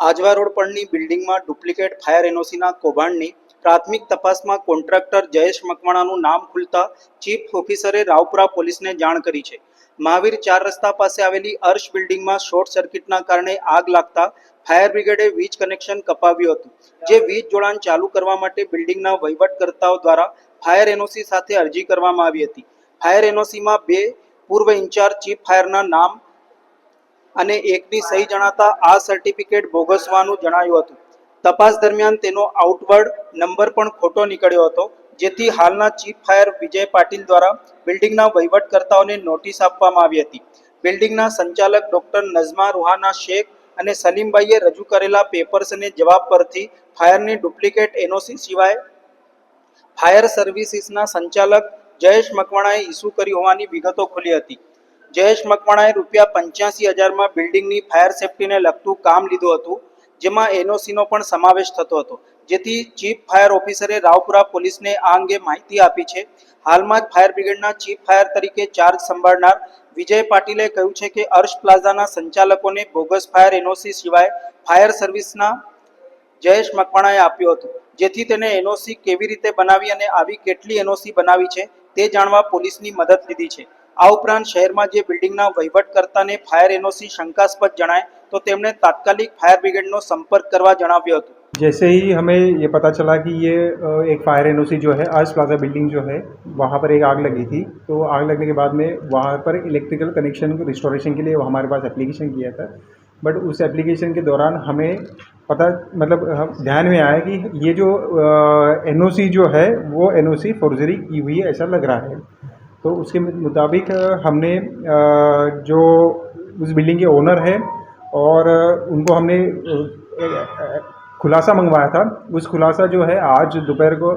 Ajwa road પરની બિલ્ડિંગમાં duplicate fire એનઓસીના કૌભાંડની પ્રાથમિક તપાસમાં કોન્ટ્રાક્ટર જયેશ મકવાણાનું નામ ખુલતા ચીફ ઓફિસરે રાવપુરા પોલીસને જાણ કરી છે. મહાવીર ચાર રસ્તા પાસે આવેલી અર્શ બિલ્ડિંગમાં શોર્ટ સર્કિટના કારણે આગ લાગતા ફાયર બ્રિગેડે વીજ કનેક્શન કપાવ્યું હતું. જે વીજ જોડાણ ચાલુ કરવા માટે બિલ્ડિંગના વહીવટકર્તાઓ દ્વારા ફાયર એનઓસી સાથે અરજી કરવામાં આવી હતી. ફાયર એનઓસીમાં બે પૂર્વ ઇન્ચાર્જ ચીફ ફાયરના નામ અને એકની સહી જણાતા આ સર્ટિફિકેટ બોગસ જણાયું હતું. તપાસ દરમિયાન તેનો આઉટવર્ડ નંબર પણ ખોટો નીકળ્યો હતો, જેથી હાલના ચીફ ફાયર વિજય પાટીલ દ્વારા બિલ્ડિંગના વહીવટકર્તાઓને નોટિસ આપવામાં આવી હતી. બિલ્ડિંગના સંચાલક ડોક્ટર નઝમા રૂહાના શેખ અને સલીમભાઈએ રજૂ કરેલા પેપર્સ અને જવાબ પરથી ફાયરની ડુપ્લિકેટ એનઓસી સિવાય ફાયર સર્વિસીસના સંચાલક જયેશ મકવાણાએ ઇસ્યુ કરી હોવાની વિગતો ખુલી હતી. જયેશ મકવાણાએ રૂપિયા પંચ્યાસી હજારમાં બિલ્ડિંગની ફાયર સેફટીને લગતું કામ લીધું હતું, જેમાં એનઓસીનો પણ સમાવેશ થતો હતો. જેથી ચીફ ફાયર ઓફિસરે રાવપુરા પોલીસને આ અંગે માહિતી આપી છે. હાલમાં જ ફાયર બ્રિગેડના ચીફ ફાયર તરીકે ચાર્જ સંભાળનાર વિજય પાટીલે કહ્યું છે કે અર્શ પ્લાઝાના સંચાલકોને બોગસ ફાયર એનઓસી સિવાય ફાયર સર્વિસના જયેશ મકવાણાએ આપ્યું હતું. જેથી તેને એનઓસી કેવી રીતે બનાવી અને આવી કેટલી એનઓસી બનાવી છે, તે જાણવા પોલીસની મદદ લીધી છે. આ ઉપરાંત શહેરમાં જે બિલ્ડિંગના વહીવટકર્તાને ફાયર એનઓસી શંકાસ્પદ જણાય તો તેમણે તાત્કાલિક ફાયર બ્રિગેડનો સંપર્ક કરવા જણાવ્યું હતું जैसे ही हमें ये पता चला कि ये अ, एक फायर एनओसी जो है आज प्लाजा बिल्डिंग जो है वहाँ पर एक आग लगी थी तो आग लगने के बाद में वहाँ पर इलेक्ट्रिकल कनेक्शन रिस्टोरेशन के लिए हमारे पास एप्लीकेशन किया था बट उस एप्लीकेशन के दौरान हमें पता मतलब हम- ध्यान में आया कि ये जो एनओसी जो है वो एनओसी फोर्जरी की हुई है ऐसा लग रहा है तो उसके मुताबिक हमने जो उस बिल्डिंग के ओनर है और उनको हमने खुलासा मंगवाया था। उस खुलासा जो है, आज दोपहर को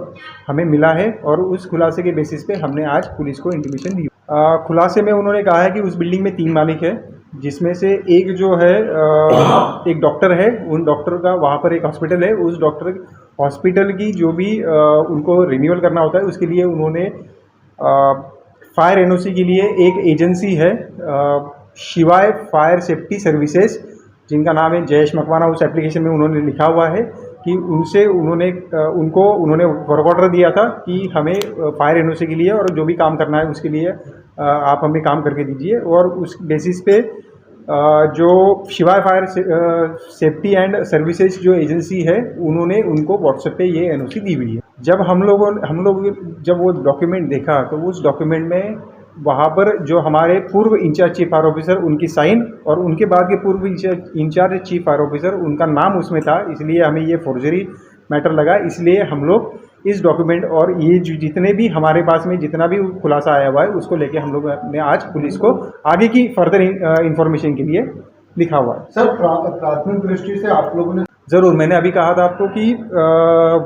हमें मिला है और उस खुलासे के बेसिस पे हमने आज पुलिस को इंटीमेशन दी खुलासे में उन्होंने कहा है कि उस बिल्डिंग में तीन मालिक है, जिसमें से एक जो है एक डॉक्टर है, उन डॉक्टर का वहाँ पर एक हॉस्पिटल है। उस डॉक्टर हॉस्पिटल की जो भी उनको रिन्यूअल करना होता है, उसके लिए उन्होंने फायर एनओसी के लिए एक एजेंसी है शिवाय फायर सेफ्टी सर्विसेज़, जिनका नाम है जयेश मकवाना। उस एप्लीकेशन में उन्होंने लिखा हुआ है कि उनसे उन्होंने उनको उन्होंने वर्क ऑर्डर दिया था कि हमें फायर एनओसी के लिए और जो भी काम करना है उसके लिए आप हमें काम करके दीजिए। और उस बेसिस पे जो शिवाय फायर सेफ्टी एंड सर्विसेज़ जो एजेंसी है, उन्होंने उनको व्हाट्सएप पे ये एनओसी दी हुई है। जब हम लोगों हम लोग जब वो डॉक्यूमेंट देखा तो उस डॉक्यूमेंट में वहाँ पर जो हमारे पूर्व इंचार्ज चीफ फायर ऑफिसर उनकी साइन और उनके बाद के पूर्व incharge incharge chief fire officer उनका नाम उसमें था, इसलिए हमें ये फोर्जरी मैटर लगा, इसलिए हम लोग इस डॉक्यूमेंट और ये जितने भी हमारे पास में जितना भी खुलासा आया हुआ है, उसको लेके हम लोग ने आज पुलिस को आगे की फर्दर इंफॉर्मेशन के लिए लिखा हुआ है। सर प्राथमिक दृष्टि से आप लोगों ने ज़रूर, मैंने अभी कहा था आपको कि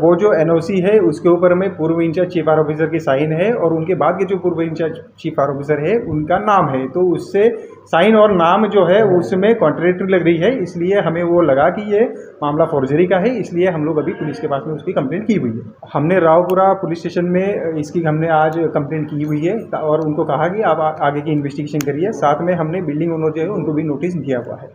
वो जो एनओसी है, उसके ऊपर में पूर्व इंचार्ज चीफ आर ऑफिसर की साइन है और उनके बाद के जो पूर्व इंचार्ज चीफ आर ऑफिसर है, उनका नाम है। तो उससे साइन और नाम जो है, उसमें कॉन्ट्रेक्टरी लग रही है, इसलिए हमें वो लगा कि ये मामला फॉर्जरी का है, इसलिए हम लोग अभी पुलिस के पास में उसकी कंप्लेंट की हुई है। हमने रावपुरा पुलिस स्टेशन में, इसकी हमने आज कंप्लेंट की हुई है, और उनको कहा कि आप आगे की इन्वेस्टिगेशन करिए। साथ में हमने बिल्डिंग ओनर जो है, उनको भी नोटिस दिया हुआ है।